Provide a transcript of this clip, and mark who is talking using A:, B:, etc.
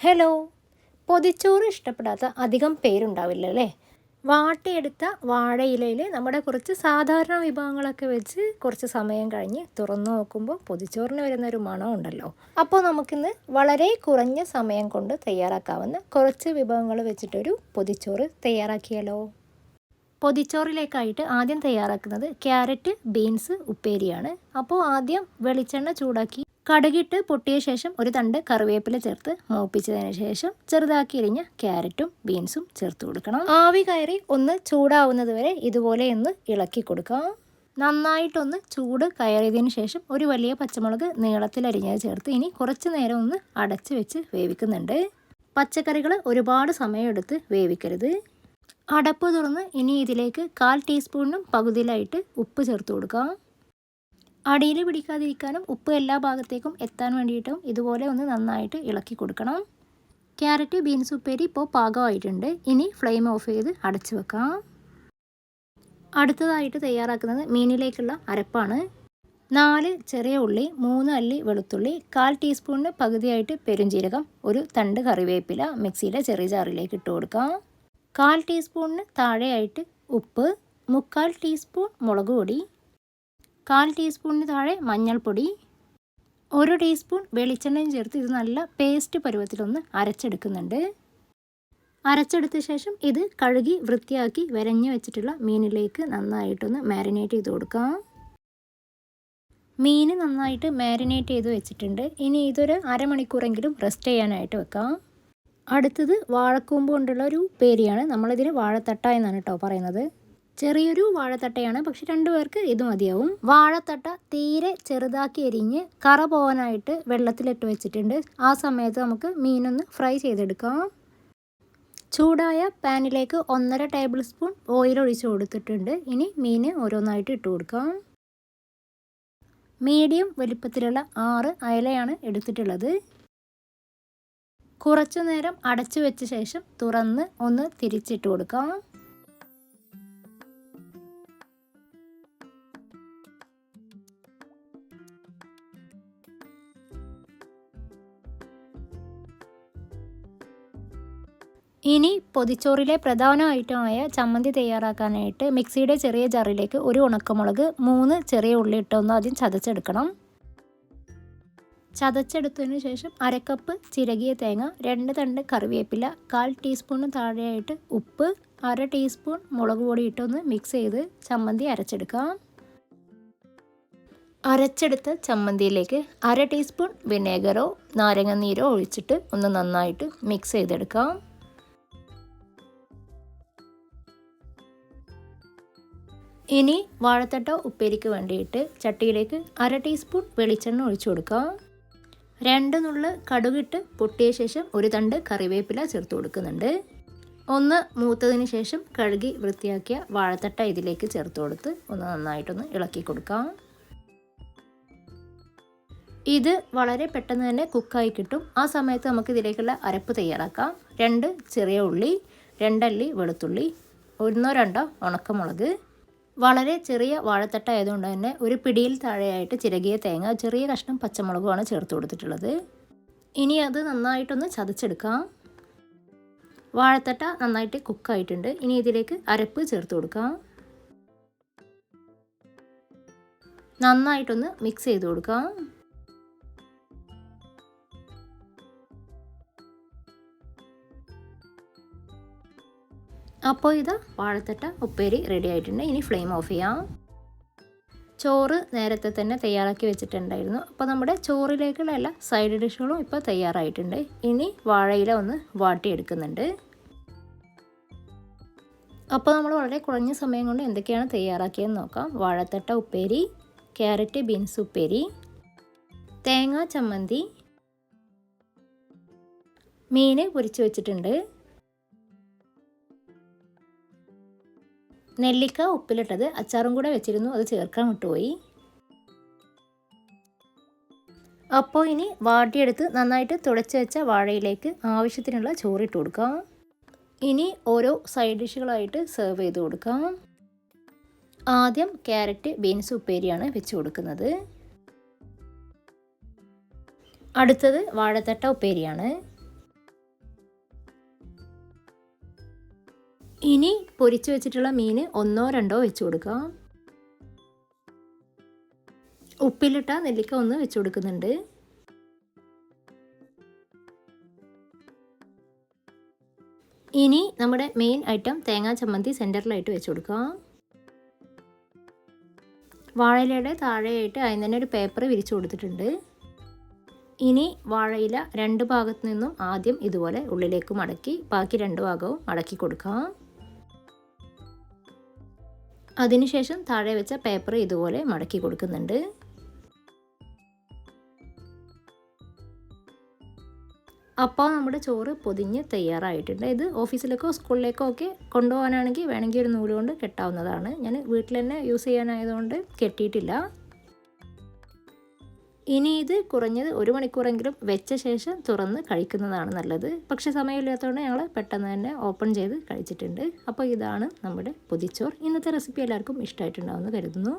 A: Hello. പൊതിച്ചോറ് ഇഷ്ടപ്പെടാത്ത അധികം പേരുണ്ടാവില്ല അല്ലേ? വാട്ടിയെടുത്ത വാഴയിലയിൽ നമ്മുടെ കുറച്ച് സാധാരണ വിഭവങ്ങളൊക്കെ വെച്ച് കുറച്ച് സമയം കഴിഞ്ഞ് തുറന്നു നോക്കുമ്പോൾ പൊതിച്ചോറിന് വരുന്ന ഒരു മണം ഉണ്ടല്ലോ. അപ്പോൾ നമുക്കിന്ന് വളരെ കുറഞ്ഞ സമയം കൊണ്ട് തയ്യാറാക്കാവുന്ന കുറച്ച് വിഭവങ്ങൾ വെച്ചിട്ടൊരു പൊതിച്ചോറ് തയ്യാറാക്കിയാലോ? പൊതിച്ചോറിലേക്കായിട്ട് ആദ്യം തയ്യാറാക്കുന്നത് ക്യാരറ്റ് ബീൻസ് ഉപ്പേരിയാണ്. അപ്പോൾ ആദ്യം വെളിച്ചെണ്ണ ചൂടാക്കി കടുകിട്ട് പൊട്ടിയ ശേഷം ഒരു തണ്ട് കറിവേപ്പില ചേർത്ത് മൂപ്പിച്ചതിന് ശേഷം ചെറുതാക്കി എരിഞ്ഞ ക്യാരറ്റും ബീൻസും ചേർത്ത് കൊടുക്കണം. ആവി കയറി ഒന്ന് ചൂടാവുന്നത് വരെ ഇതുപോലെ ഒന്ന് ഇളക്കി കൊടുക്കാം. നന്നായിട്ടൊന്ന് ചൂട് കയറിയതിന് ശേഷം ഒരു വലിയ പച്ചമുളക് നീളത്തിൽ അരിഞ്ഞത് ചേർത്ത് ഇനി കുറച്ച് നേരം ഒന്ന് അടച്ചു വെച്ച് വേവിക്കുന്നുണ്ട്. പച്ചക്കറികൾ ഒരുപാട് സമയമെടുത്ത് വേവിക്കരുത്. അടപ്പ് തുറന്ന് ഇനി ഇതിലേക്ക് കാൽ ടീസ്പൂണിനും പകുതിയിലായിട്ട് ഉപ്പ് ചേർത്ത് കൊടുക്കാം. അടിയിൽ പിടിക്കാതിരിക്കാനും ഉപ്പ് എല്ലാ ഭാഗത്തേക്കും എത്താൻ വേണ്ടിയിട്ടും ഇതുപോലെ ഒന്ന് നന്നായിട്ട് ഇളക്കി കൊടുക്കണം. ക്യാരറ്റ് ബീൻസ് ഉപ്പേരി ഇപ്പോൾ പാകമായിട്ടുണ്ട്. ഇനി ഫ്ലെയിം ഓഫ് ചെയ്ത് അടച്ചു വെക്കാം. അടുത്തതായിട്ട് തയ്യാറാക്കുന്നത് മീനിലേക്കുള്ള അരപ്പാണ്. നാല് ചെറിയ ഉള്ളി മൂന്ന് അല്ലി വെളുത്തുള്ളി കാൽ ടീസ്പൂണിന് പകുതിയായിട്ട് പെരുംജീരകം ഒരു തണ്ട് കറിവേപ്പില മിക്സിയിലെ ചെറിയ ജാറിലേക്ക് ഇട്ട് കൊടുക്കാം. കാൽ ടീസ്പൂണിന് താഴെയായിട്ട് ഉപ്പ് മുക്കാൽ ടീസ്പൂൺ മുളക് പൊടി കാൽ ടീസ്പൂണിന് താഴെ മഞ്ഞൾപ്പൊടി ഒരു ടീസ്പൂൺ വെളിച്ചെണ്ണയും ചേർത്ത് ഇത് നല്ല പേസ്റ്റ് പരുവത്തിലൊന്ന് അരച്ചെടുക്കുന്നുണ്ട്. അരച്ചെടുത്ത ശേഷം ഇത് കഴുകി വൃത്തിയാക്കി വരഞ്ഞു വെച്ചിട്ടുള്ള മീനിലേക്ക് നന്നായിട്ടൊന്ന് മാരിനേറ്റ് ചെയ്ത് കൊടുക്കാം. മീൻ നന്നായിട്ട് മാരിനേറ്റ് ചെയ്ത് വെച്ചിട്ടുണ്ട്. ഇനി ഇതൊരു അരമണിക്കൂറെങ്കിലും റെസ്റ്റ് ചെയ്യാനായിട്ട് വെക്കാം. അടുത്തത് വാഴക്കൂമ്പ് കൊണ്ടുള്ള ഒരു പേരിയാണ് നമ്മളിതിന് വാഴത്തട്ട എന്നാണ് കേട്ടോ പറയുന്നത്. ചെറിയൊരു വാഴത്തട്ടയാണ്. പക്ഷെ രണ്ടുപേർക്ക് ഇത് മതിയാവും. വാഴത്തട്ട തീരെ ചെറുതാക്കി എരിഞ്ഞ് കറ പോകാനായിട്ട് വെള്ളത്തിലിട്ട് വെച്ചിട്ടുണ്ട്. ആ സമയത്ത് നമുക്ക് മീനൊന്ന് ഫ്രൈ ചെയ്തെടുക്കാം. ചൂടായ പാനിലേക്ക് ഒന്നര ടേബിൾ സ്പൂൺ ഓയിൽ ഒഴിച്ച് കൊടുത്തിട്ടുണ്ട്. ഇനി മീൻ ഓരോന്നായിട്ട് ഇട്ട് കൊടുക്കാം. മീഡിയം വലിപ്പത്തിലുള്ള ആറ് അയലയാണ് എടുത്തിട്ടുള്ളത്. കുറച്ചു നേരം അടച്ചു വെച്ച ശേഷം തുറന്ന് ഒന്ന് തിരിച്ചിട്ട് കൊടുക്കാം. ഇനി പൊതിച്ചോറിലെ പ്രധാന ഐറ്റമായ ചമ്മന്തി തയ്യാറാക്കാനായിട്ട് മിക്സിയുടെ ചെറിയ ജാറിലേക്ക് ഒരു ഉണക്കമുളക് മൂന്ന് ചെറിയ ഉള്ളി ഇട്ടൊന്ന് ആദ്യം ചതച്ചെടുക്കണം. ചതച്ചെടുത്തതിന് ശേഷം അരക്കപ്പ് ചിരകിയ തേങ്ങ രണ്ട് തണ്ട് കറിവേപ്പില കാൽ ടീസ്പൂണിന് താഴെയായിട്ട് ഉപ്പ് അര ടീസ്പൂൺ മുളക് പൊടി ഇട്ടൊന്ന് മിക്സ് ചെയ്ത് ചമ്മന്തി അരച്ചെടുക്കാം. അരച്ചെടുത്ത ചമ്മന്തിയിലേക്ക് അര ടീസ്പൂൺ വിനേഗറോ നാരങ്ങ നീരോ ഒഴിച്ചിട്ട് ഒന്ന് നന്നായിട്ട് മിക്സ് ചെയ്തെടുക്കാം. ഇനി വാഴത്തട്ട ഉപ്പേരിക്ക് വേണ്ടിയിട്ട് ചട്ടിയിലേക്ക് അര ടീസ്പൂൺ വെളിച്ചെണ്ണ ഒഴിച്ചു കൊടുക്കുക. രണ്ട് നുള്ള് കടുകിട്ട് പൊട്ടിയ ശേഷം ഒരു തണ്ട് കറിവേപ്പില ചേർത്ത് കൊടുക്കുന്നുണ്ട്. ഒന്ന് മൂത്തതിന് ശേഷം കഴുകി വൃത്തിയാക്കിയ വാഴത്തട്ട ഇതിലേക്ക് ചേർത്ത് കൊടുത്ത് ഒന്ന് നന്നായിട്ടൊന്ന് ഇളക്കി കൊടുക്കാം. ഇത് വളരെ പെട്ടെന്ന് തന്നെ കുക്കായി കിട്ടും. ആ സമയത്ത് നമുക്ക് ഇതിലേക്കുള്ള അരപ്പ് തയ്യാറാക്കാം. രണ്ട് ചെറിയ ഉള്ളി രണ്ടല്ലി വെളുത്തുള്ളി ഒന്നോ രണ്ടോ ഉണക്കമുളക്. വളരെ ചെറിയ വാഴത്തട്ട ആയതുകൊണ്ട് തന്നെ ഒരു പിടിയിൽ താഴെയായിട്ട് ചിരകിയ തേങ്ങ ചെറിയ കഷ്ണം പച്ചമുളകുമാണ് ചേർത്ത് കൊടുത്തിട്ടുള്ളത്. ഇനി അത് നന്നായിട്ടൊന്ന് ചതച്ചെടുക്കാം. വാഴത്തട്ട നന്നായിട്ട് കുക്കായിട്ടുണ്ട്. ഇനി ഇതിലേക്ക് അരപ്പ് ചേർത്ത് കൊടുക്കാം. നന്നായിട്ടൊന്ന് മിക്സ് ചെയ്ത് കൊടുക്കാം. അപ്പോൾ ഇത് വാഴത്തട്ട ഉപ്പേരി റെഡി ആയിട്ടുണ്ട്. ഇനി ഫ്ലെയിം ഓഫ് ചെയ്യാം. ചോറ് നേരത്തെ തന്നെ തയ്യാറാക്കി വെച്ചിട്ടുണ്ടായിരുന്നു. അപ്പോൾ നമ്മുടെ ചോറിലേക്കുള്ള എല്ലാ സൈഡ് ഡിഷുകളും ഇപ്പോൾ തയ്യാറായിട്ടുണ്ട്. ഇനി വാഴയില ഒന്ന് വാട്ടിയെടുക്കുന്നുണ്ട്. അപ്പോൾ നമ്മൾ വളരെ കുറഞ്ഞ സമയം കൊണ്ട് എന്തൊക്കെയാണ് തയ്യാറാക്കിയതെന്ന് നോക്കാം. വാഴത്തട്ട ഉപ്പേരി ക്യാരറ്റ് ബീൻസ് ഉപ്പേരി തേങ്ങ ചമ്മന്തി മീൻ പൊരിച്ച് വെച്ചിട്ടുണ്ട്. നെല്ലിക്ക ഉപ്പിലിട്ടത് അച്ചാറും കൂടെ വെച്ചിരുന്നു. അത് ചേർക്കാൻ വിട്ടുപോയി. അപ്പോൾ ഇനി വാട്ടിയെടുത്ത് നന്നായിട്ട് തുടച്ച് വെച്ച വാഴയിലേക്ക് ആവശ്യത്തിനുള്ള ചോറിട്ട് കൊടുക്കാം. ഇനി ഓരോ സൈഡ് ഡിഷുകളായിട്ട് സെർവ് ചെയ്ത് കൊടുക്കാം. ആദ്യം ക്യാരറ്റ് ബീൻസ് ഉപ്പേരിയാണ് വെച്ച് കൊടുക്കുന്നത്. അടുത്തത് വാഴത്തട്ട ഉപ്പേരിയാണ്. ഇനി പൊരിച്ചു വെച്ചിട്ടുള്ള മീൻ ഒന്നോ രണ്ടോ വെച്ച് കൊടുക്കുക. ഉപ്പിലിട്ട നെല്ലിക്ക ഒന്ന് വെച്ച് കൊടുക്കുന്നുണ്ട്. ഇനി നമ്മുടെ മെയിൻ ഐറ്റം തേങ്ങാ ചമ്മന്തി സെന്ററിലായിട്ട് വെച്ച് കൊടുക്കുക. വാഴയിലയുടെ താഴെയായിട്ട് അതിന് തന്നെ ഒരു പേപ്പർ വിരിച്ചു കൊടുത്തിട്ടുണ്ട്. ഇനി വാഴയില രണ്ട് ഭാഗത്തു നിന്നും ആദ്യം ഇതുപോലെ ഉള്ളിലേക്ക് മടക്കി ബാക്കി രണ്ട് ഭാഗവും മടക്കി കൊടുക്കാം. അതിനുശേഷം താഴെ വെച്ച പേപ്പർ ഇതുപോലെ മടക്കി കൊടുക്കുന്നുണ്ട്. അപ്പോൾ നമ്മുടെ ചോറ് പൊതിഞ്ഞ് തയ്യാറായിട്ടുണ്ട്. ഇത് ഓഫീസിലേക്കോ സ്കൂളിലേക്കോ ഒക്കെ കൊണ്ടുപോകാനാണെങ്കിൽ വേണമെങ്കിൽ ഒരു നൂൽ കൊണ്ട് കെട്ടാവുന്നതാണ്. ഞാൻ വീട്ടിൽ തന്നെ യൂസ് ചെയ്യാനായതുകൊണ്ട് കെട്ടിയിട്ടില്ല. ഇനി ഇത് കുറഞ്ഞത് ഒരു മണിക്കൂറെങ്കിലും വെച്ച ശേഷം തുറന്ന് കഴിക്കുന്നതാണ് നല്ലത്. പക്ഷേ സമയമില്ലാത്തതുകൊണ്ട് ഞങ്ങൾ പെട്ടെന്ന് തന്നെ ഓപ്പൺ ചെയ്ത് കഴിച്ചിട്ടുണ്ട്. അപ്പോൾ ഇതാണ് നമ്മുടെ പൊതിച്ചോർ ഇന്നത്തെ റെസിപ്പി എല്ലാവർക്കും ഇഷ്ടമായിട്ടുണ്ടാവുമെന്ന് കരുതുന്നു.